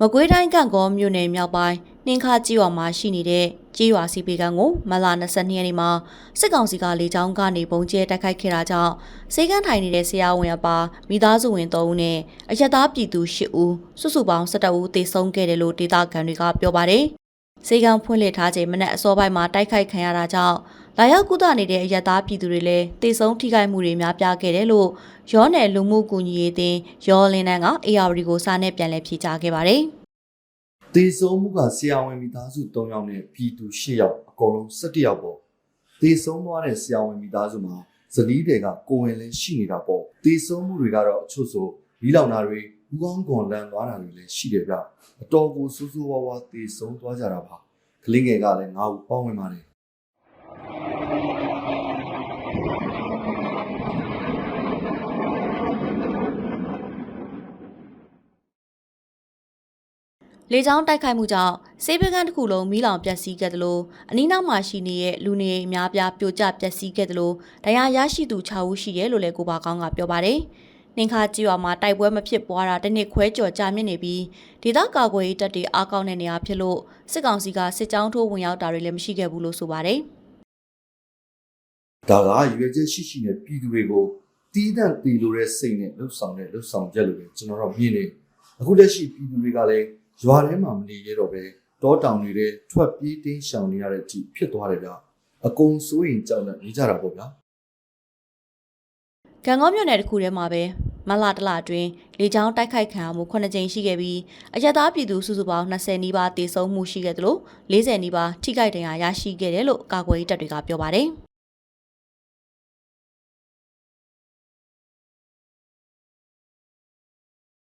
မကွေးတိုင်းကန့်ကောမြို့နယ်မြောက်ပိုင်းနှင်းခါကြီးရွာမှာရှိနေတဲ့ကြီးရွာစီပေကန်ကိုမလ22ရက်နေ့မှာစစ်ကောင်စီကလေကြောင်းကနေပုံကျဲတိုက်ခိုက်ခဲ့တာကြောင့်စေကန်းထိုင်နေတဲ့ဆရာဝန်အပါမိသားစုဝင်3ဦးနဲ့အရက်သားပြည်သူ10ဦးစုစုပေါင်း17ဦးသေဆုံးခဲ့တယ်လို့ဒေသခံတွေကပြောပါတယ်။စေကန်းဖွင့်လှစ်ထားချိန်မနက်အစောပိုင်းမှာတိုက်ခိုက်ခံရတာကြောင့် လာရောက်ကုသနေတဲ့အရက်သားပြည်သူတွေလည်းသေဆုံးထိခိုက်မှုတွေများပြားခဲ့တယ်လို့ရောနယ်လူမှုကူညီရေးအသင်းရောလင်းတန်းက AR ကိုစာနဲ့ပြန်လည်ဖြေကြားခဲ့ပါတယ်။တေဆုံးမှုကဆရာဝန်မိသားစု3ယောက်နဲ့ပြည်သူ10ယောက်အကုန်လုံး17ယောက်ပေါ့တေဆုံးသွားတဲ့ဆရာဝန်မိသားစုမှာဇနီးတွေကကိုဝင်လည်းရှိနေတာပေါ့တေဆုံးမှုတွေကတော့အချို့ဆိုလီလောင်တာတွေဘူးကောင်းကွန်လန်သွားတာတွေလည်းရှိတယ်ဗျအတော်ကိုဆိုးဆိုးဝါးဝါတေဆုံးသွားကြတာပါကလေးငယ်ကလည်းငါ့ကိုပေါင်းဝင်ပါတယ် လေကြောင်းတိုက်ခိုက်မှုကြောင့်စေဘကန်တစ်ခုလုံးမီးလောင်ပျက်စီးခဲ့တယ်လို့အနီးနောက်မှာရှိနေတဲ့လူနေအိမ်အများပြားပြိုကျပျက်စီးခဲ့တယ်လို့ဒဏ်ရာရရှိသူ6ဦးရှိတယ်လို့လည်းကိုပါကောင်းကပြောပါတယ်။နှင်ခါကြီးရွာမှာတိုက်ပွဲမဖြစ်ပွားတာတစ်နှစ်ခွဲကျော်ကြာမြင့်နေပြီးဒေသကာကွယ်ရေးတပ်တွေအားကောင်းတဲ့နေရာဖြစ်လို့စစ်ကောင်စီကစစ်ကြောင်းထိုးဝင်ရောက်တာတွေလည်းမရှိခဲ့ဘူးလို့ဆိုပါတယ်။ဒါကရွေချက်ရှိရှိနဲ့ပြည်သူတွေကိုတီးတန့်တီလိုတဲ့စိတ်နဲ့လှုပ်ဆောင်တဲ့လှုပ်ဆောင်ချက်လိုပဲကျွန်တော်တို့မြင်နေအခုလက်ရှိပြည်သူတွေကလည်း ရွာထဲမှာမနေရတော့ပဲတောတောင်တွေထဲထွက်ပြေးတင်းရှောင်နေရတဲ့အထိဖြစ်သွားတယ်ဗျအကုန်စိုးရင်ကြောက်နေနေကြတာပေါ့ဗျာကံကောမြို့နယ်တစ်ခုထဲမှာပဲမလာတလအတွင်းလေကြောင်းတိုက်ခိုက်ခံရမှု9ကြိမ်ရှိခဲ့ပြီးအရသားပြည်သူစုစုပေါင်း20နီးပါးတေဆုံးမှုရှိခဲ့တယ်လို့40နီးပါးထိခိုက်ဒဏ်ရာရရှိခဲ့တယ်လို့ကာကွယ်ရေးတပ်တွေကပြောပါတယ်။